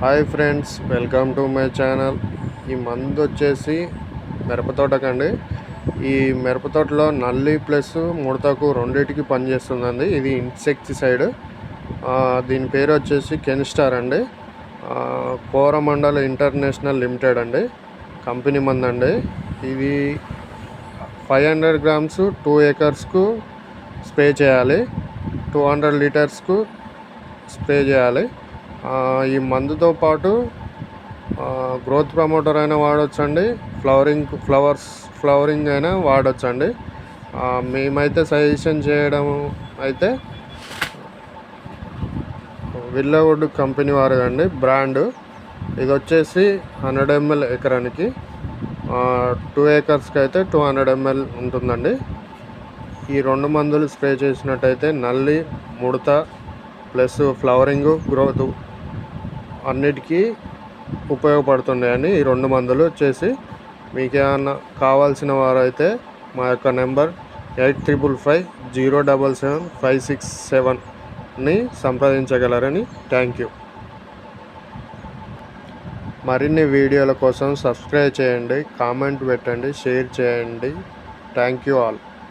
Hi friends welcome to my channel. ఈ మందు వచ్చేసి మిరపతోటకండి ఈ మిరపతోటలో నల్లి ప్లస్ ముడతకు రెండింటికి పనిచేస్తుందండి. ఇది ఇన్సెక్టిసైడ్. దీని పేరు వచ్చేసి కెన్స్టార్ అండి. కోరమండల్ ఇంటర్నేషనల్ లిమిటెడ్ అండి. కంపెనీ మందండి. అండి ఇది ఫైవ్ హండ్రెడ్ గ్రామ్స్ టూ ఏకర్స్కు స్ప్రే చేయాలి. టూ హండ్రెడ్ లీటర్స్కు స్ప్రే చేయాలి. ఈ మందుతో పాటు గ్రోత్ ప్రమోటర్ అయినా వాడొచ్చండి. ఫ్లవరింగ్ ఫ్లవర్స్ ఫ్లవరింగ్ అయినా వాడొచ్చండి. మేమైతే సజెషన్ చేయడం అయితే విల్లవుడ్ కంపెనీ వారు అండి బ్రాండ్. ఇది వచ్చేసి హండ్రెడ్ ఎంఎల్ ఎకరానికి టూ ఏకర్స్కి అయితే టూ హండ్రెడ్ ఎంఎల్ ఉంటుందండి. ఈ రెండు మందులు స్ప్రే చేసినట్టయితే నల్లి ముడత ప్లస్ ఫ్లవరింగ్ గ్రోత్ అన్నిటికీ ఉపయోగపడుతున్నాయని ఈ రెండు మందులు వచ్చేసి మీకేమన్నా కావాల్సిన వారైతే మా యొక్క number eight triple five zero double seven five six సెవెన్ని సంప్రదించగలరని థ్యాంక్ యూ. మరిన్ని వీడియోల కోసం సబ్స్క్రైబ్ చేయండి కామెంట్ పెట్టండి షేర్ చేయండి. Thank you all.